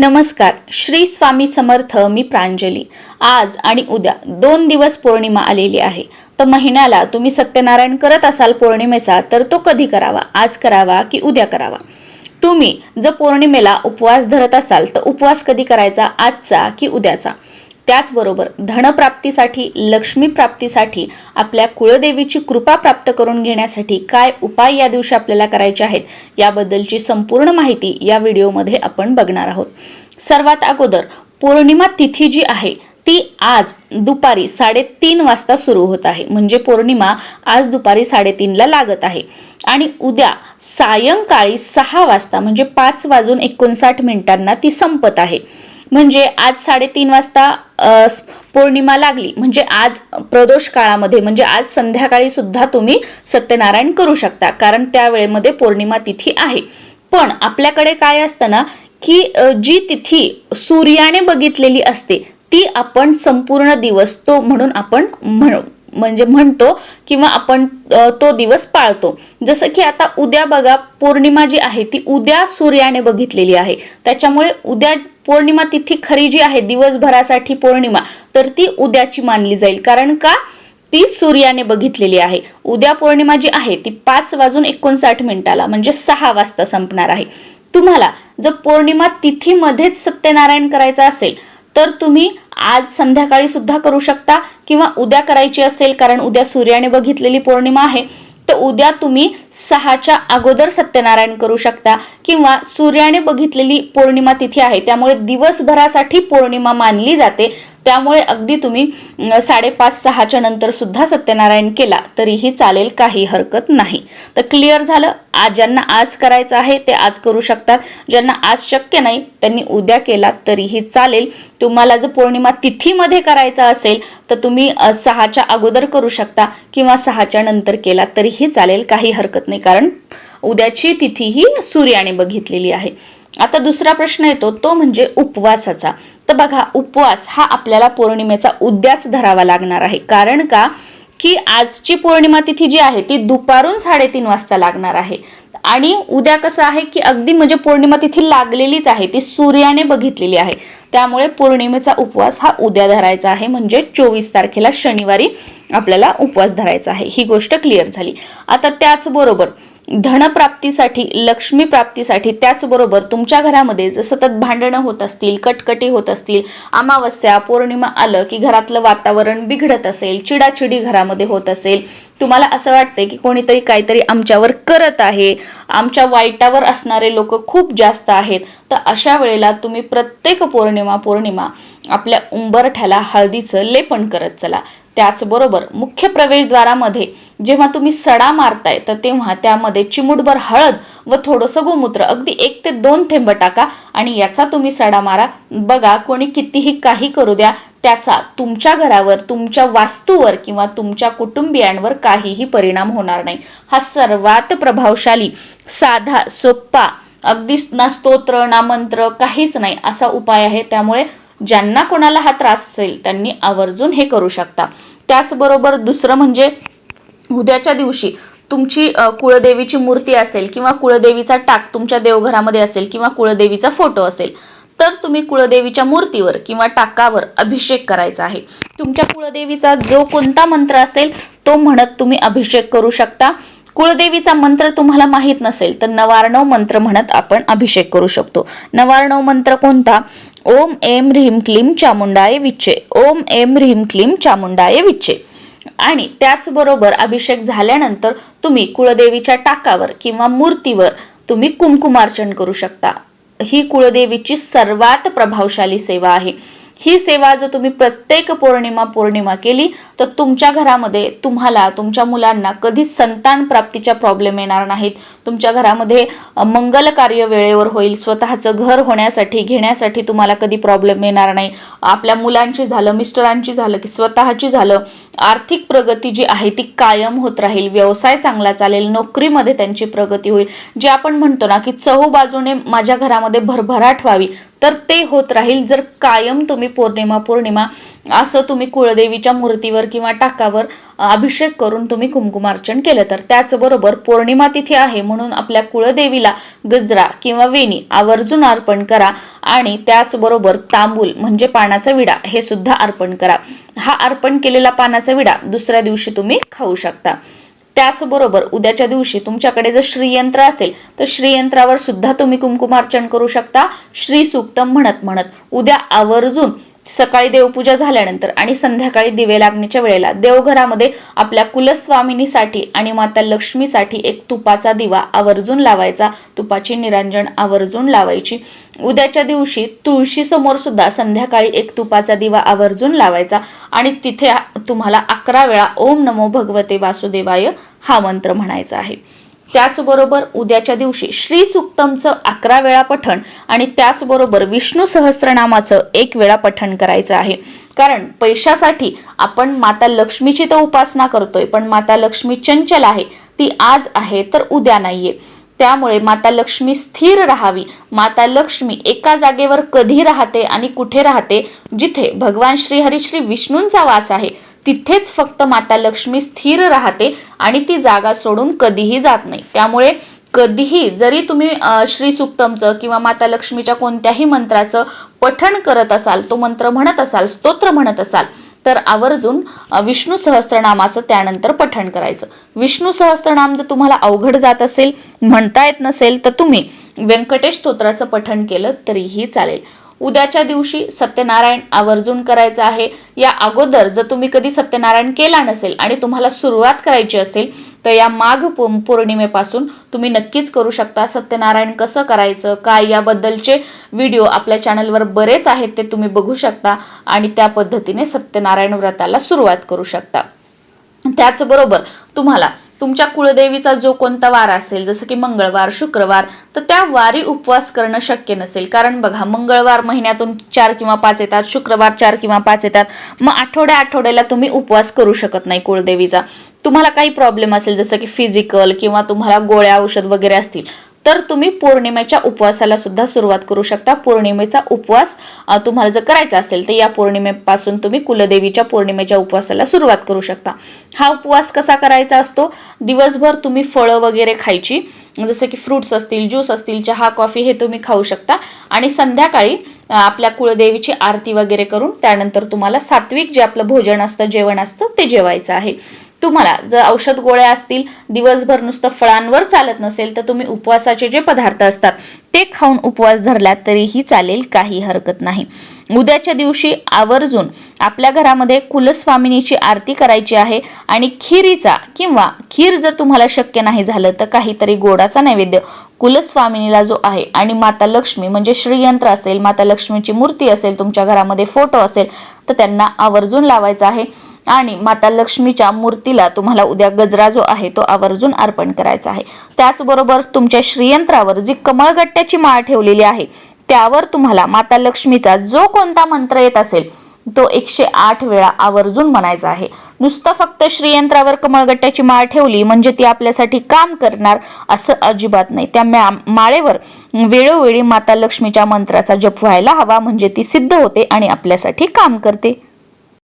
नमस्कार. श्री स्वामी समर्थ मी प्रांजली. आज आणि उद्या दोन दिवस पौर्णिमा आलेली आहे. तर महिन्याला तुम्ही सत्यनारायण करत असाल पौर्णिमेचा तर तो कधी करावा? आज करावा की उद्या करावा? तुम्ही जर पौर्णिमेला उपवास धरत असाल तर उपवास कधी करायचा? आजचा की उद्याचा? त्याचबरोबर धनप्राप्तीसाठी लक्ष्मी प्राप्तीसाठी आपल्या कुळदेवीची कृपा प्राप्त करून घेण्यासाठी काय उपाय या दिवशी आपल्याला करायचे आहेत याबद्दलची संपूर्ण माहिती या व्हिडिओमध्ये आपण बघणार आहोत. सर्वात अगोदर पौर्णिमा तिथी जी आहे ती आज दुपारी साडेतीन वाजता सुरू होत आहे. म्हणजे पौर्णिमा आज दुपारी साडेतीनला लागत आहे. आणि उद्या सायंकाळी सहा वाजता म्हणजे पाच वाजून एकोणसाठ मिनिटांना ती संपत आहे. म्हणजे आज साडेतीन वाजता पौर्णिमा लागली. म्हणजे आज प्रदोष काळामध्ये म्हणजे आज संध्याकाळी सुद्धा तुम्ही सत्यनारायण करू शकता. कारण त्या वेळेमध्ये पौर्णिमा तिथी आहे. पण आपल्याकडे काय असतं ना की जी तिथी सूर्याने बघितलेली असते ती आपण संपूर्ण दिवस तो म्हणून आपण म्हणू. म्हणजे म्हणतो किंवा आपण तो दिवस पाळतो. जसं की आता उद्या बघा पौर्णिमा जी आहे ती उद्या सूर्याने बघितलेली आहे. त्याच्यामुळे उद्या पौर्णिमा तिथी खरी जी आहे दिवसभरासाठी पौर्णिमा तर ती उद्याची मानली जाईल. कारण का? ती सूर्याने बघितलेली आहे. उद्या पौर्णिमा जी आहे ती पाच वाजून एकोणसाठ मिनिटाला म्हणजे सहा वाजता संपणार आहे. तुम्हाला जर पौर्णिमा तिथीमध्येच सत्यनारायण करायचं असेल तर तुम्ही आज संध्याकाळी सुद्धा करू शकता किंवा उद्या करायची असेल कारण उद्या सूर्याने बघितलेली पौर्णिमा आहे तर उद्या तुम्ही सहाच्या अगोदर सत्यनारायण करू शकता किंवा सूर्याने बघितलेली पौर्णिमा तिथी आहे. त्यामुळे दिवसभरासाठी पौर्णिमा मानली जाते. त्यामुळे अगदी तुम्ही साडेपाच सहाच्या नंतर सुद्धा सत्यनारायण केला तरीही चालेल काही हरकत नाही. तर क्लिअर झालं? आज ज्यांना आज करायचं आहे ते आज करू शकतात. ज्यांना आज शक्य नाही त्यांनी उद्या केला तरीही चालेल. तुम्हाला जर पौर्णिमा तिथीमध्ये करायचा असेल तर तुम्ही सहाच्या अगोदर करू शकता किंवा सहाच्या नंतर केला तरीही चालेल काही हरकत नाही. कारण उद्याची तिथी ही सूर्याने बघितलेली आहे. आता दुसरा प्रश्न येतो तो म्हणजे उपवासाचा. तर बघा उपवास हा आपल्याला पौर्णिमेचा उद्याच धरावा लागणार आहे. कारण का? की आजची पौर्णिमा तिथी जी आहे ती दुपारून साडेतीन वाजता लागणार आहे. आणि उद्या कसं आहे की अगदी म्हणजे पौर्णिमा तिथी लागलेलीच आहे ती सूर्याने बघितलेली आहे. त्यामुळे पौर्णिमेचा उपवास हा उद्या धरायचा आहे. म्हणजे चोवीस तारखेला शनिवारी आपल्याला उपवास धरायचा आहे. ही गोष्ट क्लिअर झाली. आता त्याचबरोबर धनप्राप्तीसाठी लक्ष्मी प्राप्तीसाठी त्याचबरोबर तुमच्या घरामध्ये जर सतत भांडणं होत असतील कटकटी होत असतील अमावस्या पौर्णिमा आलं की घरातलं वातावरण बिघडत असेल चिडाचिडी घरामध्ये होत असेल तुम्हाला असं वाटतंय की कोणीतरी काहीतरी आमच्यावर करत आहे आमच्या वाईटावर असणारे लोक खूप जास्त आहेत तर अशा वेळेला तुम्ही प्रत्येक पौर्णिमा पौर्णिमा आपल्या उंबरठ्याला हळदीचं लेपन करत चला. त्याचबरोबर मुख्य प्रवेशद्वारामध्ये जेव्हा तुम्ही सडा मारताय तर तेव्हा त्यामध्ये चिमुटभर हळद व थोडंसं गोमूत्र अगदी एक ते दोन थेंब टाका आणि याचा तुम्ही सडा मारा. बघा कोणी कितीही काही करू द्या त्याचा तुमच्या घरावर तुमच्या वास्तूवर किंवा तुमच्या कुटुंबियांवर काहीही परिणाम होणार नाही. हा सर्वात प्रभावशाली साधा सोप्पा अगदी ना स्तोत्र ना मंत्र काहीच नाही असा उपाय आहे. त्यामुळे ज्यांना कोणाला हा त्रास असेल त्यांनी आवर्जून हे करू शकता. त्याचबरोबर दुसरं म्हणजे उद्याच्या दिवशी तुमची कुळदेवीची मूर्ती असेल किंवा कुळदेवीचा टाक तुमच्या देवघरामध्ये असेल किंवा कुळदेवीचा फोटो असेल तर तुम्ही कुळदेवीच्या मूर्तीवर किंवा टाकावर अभिषेक करायचा आहे. तुमच्या कुळदेवीचा जो कोणता मंत्र असेल तो म्हणत तुम्ही अभिषेक करू शकता. कुळदेवीचा मंत्र तुम्हाला माहीत नसेल तर नवारणव मंत्र म्हणत आपण अभिषेक करू शकतो. नवार्णव मंत्र कोणता? ओम एम ह्रीम क्लीम चामुंडाय विच्चे. ओम एम ह्रीम क्लीम चामुंडाय विच्चे. आणि त्याचबरोबर अभिषेक झाल्यानंतर तुम्ही कुळदेवीच्या टाकावर किंवा मूर्तीवर तुम्ही कुंकुमार्चन करू शकता. ही कुळदेवीची सर्वात प्रभावशाली सेवा आहे. ही सेवा जर तुम्ही प्रत्येक पौर्णिमा पौर्णिमा केली तर तुमच्या घरामध्ये तुम्हाला तुमच्या मुलांना कधी संतान प्राप्तीच्या प्रॉब्लेम येणार नाहीत. तुमच्या घरामध्ये मंगल कार्य वेळेवर होईल स्वतःचं घर होण्यासाठी घेण्यासाठी तुम्हाला कधी प्रॉब्लेम येणार नाही. आपल्या मुलांची झालं मिस्टरांची झालं की स्वतःची झालं आर्थिक प्रगती जी आहे ती कायम होत राहील व्यवसाय चांगला चालेल नोकरीमध्ये त्यांची प्रगती होईल. जे आपण म्हणतो ना की चहूबाजूने माझ्या घरामध्ये भरभराट व्हावी तर ते होत राहील. जर कायम तुम्ही पौर्णिमा पौर्णिमा असं तुम्ही कुळदेवीच्या मूर्तीवर किंवा टाकावर अभिषेक करून तुम्ही कुमकुमार्चन केलं. तर त्याचबरोबर पौर्णिमा तिथी आहे म्हणून आपल्या कुळदेवीला गजरा किंवा वेणी आवर्जून अर्पण करा आणि त्याचबरोबर तांबूल म्हणजे पानाचा विडा हे सुद्धा अर्पण करा. हा अर्पण केलेला पानाचा विडा दुसऱ्या दिवशी तुम्ही खाऊ शकता. त्याचबरोबर उद्याच्या दिवशी तुमच्याकडे जर श्रीयंत्र असेल तर श्रीयंत्रावर सुद्धा तुम्ही कुमकुमार्चन करू शकता. श्री सूक्तम म्हणत म्हणत उद्या आवर्जून सकाळी देवपूजा झाल्यानंतर आणि संध्याकाळी दिवे लागण्याच्या वेळेला देवघरामध्ये आपल्या कुलस्वामिनीसाठी आणि माता लक्ष्मीसाठी एक तुपाचा दिवा आवर्जून लावायचा. तुपाची निरांजन आवर्जून लावायची. उद्याच्या दिवशी तुळशी समोर सुद्धा संध्याकाळी एक तुपाचा दिवा आवर्जून लावायचा. आणि तिथे तुम्हाला अकरा वेळा ओम नमो भगवते वासुदेवाय हा मंत्र म्हणायचा आहे. त्याचबरोबर उद्याच्या दिवशी श्री सुक्तमचं अकरा वेळा पठण आणि त्याचबरोबर विष्णू सहस्त्रनामाचं एक वेळा पठण करायचं आहे. कारण पैशासाठी आपण माता लक्ष्मीची तर उपासना करतोय पण माता लक्ष्मी चंचल आहे ती आज आहे तर उद्या नाहीये. त्यामुळे माता लक्ष्मी स्थिर राहावी. माता लक्ष्मी एका जागेवर कधी राहते आणि कुठे राहते? जिथे भगवान श्रीहरी श्री विष्णूंचा वास आहे. तिथेच फक्त माता लक्ष्मी स्थिर राहते आणि ती जागा सोडून कधीही जात नाही. त्यामुळे कधीही जरी तुम्ही श्री सुक्तमचं किंवा माता लक्ष्मीच्या कोणत्याही मंत्राचं पठण करत असाल तो मंत्र म्हणत असाल स्तोत्र म्हणत असाल तर आवर्जून विष्णू सहस्त्रनामाचं त्यानंतर पठण करायचं. विष्णू सहस्त्रनाम जर तुम्हाला अवघड जात असेल म्हणता येत नसेल तर तुम्ही व्यंकटेश स्तोत्राचं पठण केलं तरीही चालेल. उद्याच्या दिवशी सत्यनारायण आवर्जून करायचं आहे. या अगोदर जर तुम्ही कधी सत्यनारायण केला नसेल आणि तुम्हाला सुरुवात करायची असेल तर या माघ पौर्णिमेपासून तुम्ही नक्कीच करू शकता. सत्यनारायण कसं करायचं काय याबद्दलचे व्हिडिओ आपल्या चॅनलवर बरेच आहेत ते तुम्ही बघू शकता आणि त्या पद्धतीने सत्यनारायण व्रताला सुरुवात करू शकता. त्याचबरोबर तुम्हाला तुमच्या कुळदेवीचा जो कोणता वार असेल जसं की मंगळवार शुक्रवार तर त्या वारी उपवास करणं शक्य नसेल. कारण बघा मंगळवार महिन्यातून चार किंवा पाच येतात शुक्रवार चार किंवा पाच येतात मग आठवड्या आठवड्याला तुम्ही उपवास करू शकत नाही कुळदेवीचा. तुम्हाला काही प्रॉब्लेम असेल जसं की फिजिकल किंवा तुम्हाला गोळ्या औषध वगैरे असतील तर तुम्ही पौर्णिमेच्या उपवासाला सुद्धा सुरुवात करू शकता. पौर्णिमेचा उपवास तुम्हाला जर करायचा असेल तर या पौर्णिमेपासून तुम्ही कुलदेवीच्या पौर्णिमेच्या उपवासाला सुरुवात करू शकता. हा उपवास कसा करायचा असतो? दिवसभर तुम्ही फळं वगैरे खायची. जसं की फ्रुट्स असतील ज्यूस असतील चहा कॉफी हे तुम्ही खाऊ शकता. आणि संध्याकाळी आपल्या कुळदेवीची आरती वगैरे करून त्यानंतर तुम्हाला सात्विक जे आपलं भोजन असतं जेवण असतं ते जेवायचं आहे. तुम्हाला जर औषध गोळ्या असतील दिवसभर नुसतं फळांवर चालत नसेल तर तुम्ही उपवासाचे जे पदार्थ असतात ते खाऊन उपवास धरला तरीही चालेल काही हरकत नाही. उद्याच्या दिवशी आवर्जून आपल्या घरामध्ये कुलस्वामिनीची आरती करायची आहे आणि खिरीचा किंवा खीर जर तुम्हाला शक्य नाही झालं तर काहीतरी गोडाचा नैवेद्य कुलस्वामिनीला जो आहे आणि माता लक्ष्मी म्हणजे श्रीयंत्र असेल माता लक्ष्मीची मूर्ती असेल तुमच्या घरामध्ये फोटो असेल तर त्यांना आवर्जून लावायचा आहे. आणि माता लक्ष्मीच्या मूर्तीला तुम्हाला उद्या गजरा जो आहे तो आवर्जून अर्पण करायचा आहे. त्याचबरोबर तुमच्या श्रीयंत्रावर जी कमळगट्ट्याची माळ ठेवलेली आहे त्यावर तुम्हाला माता लक्ष्मीचा जो कोणता मंत्र येत असेल तो एकशे आठ वेळा आवर्जून म्हणायचा आहे. नुसतं फक्त श्रीयंत्रावर कमळगट्ट्याची माळ ठेवली म्हणजे ती आपल्यासाठी काम करणार असं अजिबात नाही. त्या मा माळेवर वेळोवेळी माता लक्ष्मीच्या मंत्राचा जप व्हायला हवा म्हणजे ती सिद्ध होते आणि आपल्यासाठी काम करते.